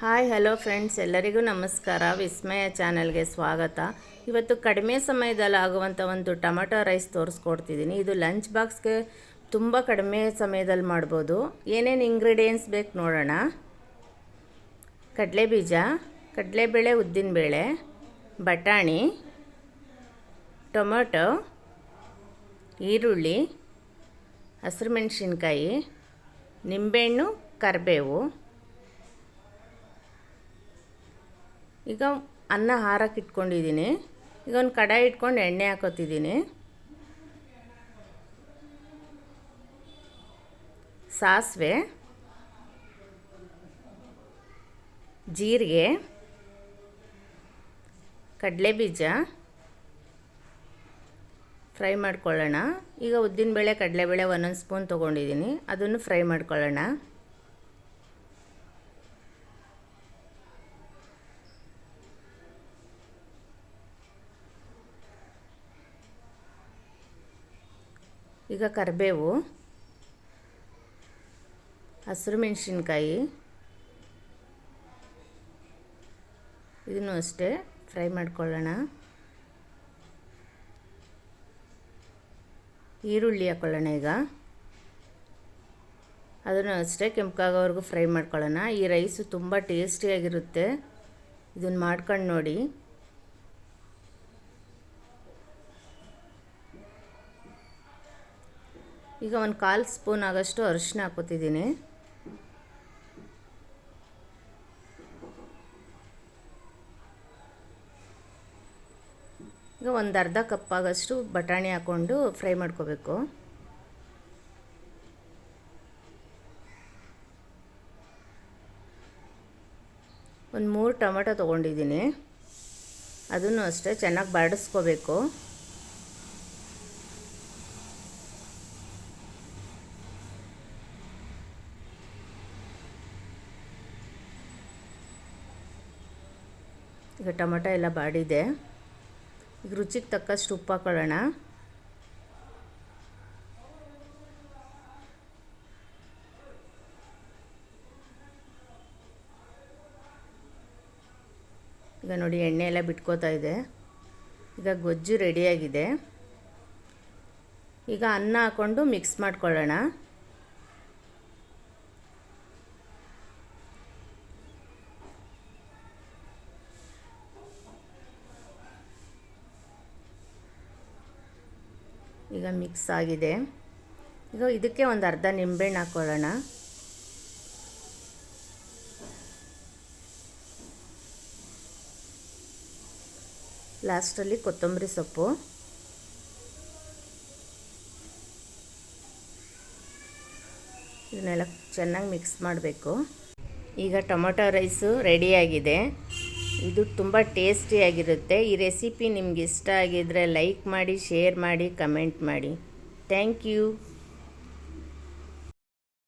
Hi, hello friends, ಎಲ್ಲರಿಗೂ ನಮಸ್ಕಾರ. ವಿಸ್ಮಯ ಚಾನಲ್ಗೆ ಸ್ವಾಗತ. ಇವತ್ತು ಕಡಿಮೆ ಸಮಯದಲ್ಲಿ ಆಗುವಂಥ ಒಂದು ಟೊಮೆಟೊ ರೈಸ್ ತೋರಿಸ್ಕೊಡ್ತಿದ್ದೀನಿ. ಇದು ಲಂಚ್ ಬಾಕ್ಸ್ಗೆ ತುಂಬ ಕಡಿಮೆ ಸಮಯದಲ್ಲಿ ಮಾಡ್ಬೋದು. ಏನೇನು ಇಂಗ್ರೀಡಿಯೆಂಟ್ಸ್ ಬೇಕು ನೋಡೋಣ. ಕಡಲೆ ಕಡಲೆಬೀಜ, ಕಡಲೆಬೇಳೆ, ಉದ್ದಿನಬೇಳೆ, ಬಟಾಣಿ, ಟೊಮೊಟೊ, ಈರುಳ್ಳಿ, ಹಸಿರು ಮೆಣಸಿನ್ಕಾಯಿ, ನಿಂಬೆಹಣ್ಣು, ಕರಿಬೇವು. ಈಗ ಅನ್ನ ಹಾರಕ್ಕೆ ಇಟ್ಕೊಂಡಿದ್ದೀನಿ ಈಗ ಒಂದು ಕಡಾಯಿ ಇಟ್ಕೊಂಡು ಎಣ್ಣೆ ಹಾಕೋತಿದ್ದೀನಿ ಸಾಸಿವೆ, ಜೀರಿಗೆ, ಕಡಲೆಬೀಜ, ಫ್ರೈ ಮಾಡ್ಕೊಳ್ಳೋಣ. ಈಗ ಉದ್ದಿನಬೇಳೆ, ಕಡಲೆಬೇಳೆ ಒಂದೊಂದು ಸ್ಪೂನ್ ತೊಗೊಂಡಿದ್ದೀನಿ ಅದನ್ನು ಫ್ರೈ ಮಾಡ್ಕೊಳ್ಳೋಣ. ಈಗ ಕರಿಬೇವು, ಹಸಿರು ಮೆಣಸಿನ್ಕಾಯಿ, ಇದನ್ನು ಅಷ್ಟೇ ಫ್ರೈ ಮಾಡ್ಕೊಳ್ಳೋಣ. ಈರುಳ್ಳಿ ಹಾಕ್ಕೊಳ್ಳೋಣ ಈಗ. ಅದನ್ನು ಅಷ್ಟೇ ಕೆಂಪಕ್ಕಾಗೋವರೆಗೂ ಫ್ರೈ ಮಾಡ್ಕೊಳ್ಳೋಣ. ಈ ರೈಸು ತುಂಬ ಟೇಸ್ಟಿಯಾಗಿರುತ್ತೆ. ಇದನ್ನು ಮಾಡ್ಕೊಂಡು ನೋಡಿ. ಈಗ ಒಂದು ಕಾಲು ಸ್ಪೂನ್ ಆಗೋಷ್ಟು ಅರಿಶಿನ ಹಾಕೋತಿದ್ದೀನಿ ಈಗ ಒಂದು ಅರ್ಧ ಕಪ್ ಆಗೋಷ್ಟು ಬಟಾಣಿ ಹಾಕ್ಕೊಂಡು ಫ್ರೈ ಮಾಡ್ಕೋಬೇಕು. ಒಂದು ಮೂರು ಟೊಮೆಟೊ ತೊಗೊಂಡಿದ್ದೀನಿ. ಅದನ್ನು ಅಷ್ಟೇ ಚೆನ್ನಾಗಿ ಬಾಡಿಸ್ಕೋಬೇಕು ಈಗ ಟೊಮೆಟೊ ಎಲ್ಲ ಬಾಡಿದೆ. ಈಗ ರುಚಿಗೆ ತಕ್ಕಷ್ಟು ಉಪ್ಪು ಹಾಕೊಳ್ಳೋಣ. ಈಗ ನೋಡಿ ಎಣ್ಣೆ ಎಲ್ಲ ಬಿಟ್ಕೋತಾ ಇದೆ. ಈಗ ಗೊಜ್ಜು ರೆಡಿಯಾಗಿದೆ ಈಗ ಅನ್ನ ಹಾಕ್ಕೊಂಡು ಮಿಕ್ಸ್ ಮಾಡ್ಕೊಳ್ಳೋಣ. ಈಗ ಮಿಕ್ಸ್ ಆಗಿದೆ. ಈಗ ಇದಕ್ಕೆ ಒಂದು ಅರ್ಧ ನಿಂಬೆಹಣ್ಣು ಹಾಕ್ಕೊಳ್ಳೋಣ ಲಾಸ್ಟಲ್ಲಿ ಕೊತ್ತಂಬರಿ ಸೊಪ್ಪು. ಇದನ್ನೆಲ್ಲ ಚೆನ್ನಾಗಿ ಮಿಕ್ಸ್ ಮಾಡಬೇಕು. ಈಗ ಟೊಮೊಟೊ ರೈಸು ರೆಡಿಯಾಗಿದೆ ಇದು ತುಂಬ ಟೇಸ್ಟಿಯಾಗಿರುತ್ತೆ ಈ ರೆಸಿಪಿ ನಿಮ್ಗೆ ಇಷ್ಟ ಆಗಿದ್ದರೆ ಲೈಕ್ ಮಾಡಿ, ಶೇರ್ ಮಾಡಿ, ಕಮೆಂಟ್ ಮಾಡಿ. Thank you.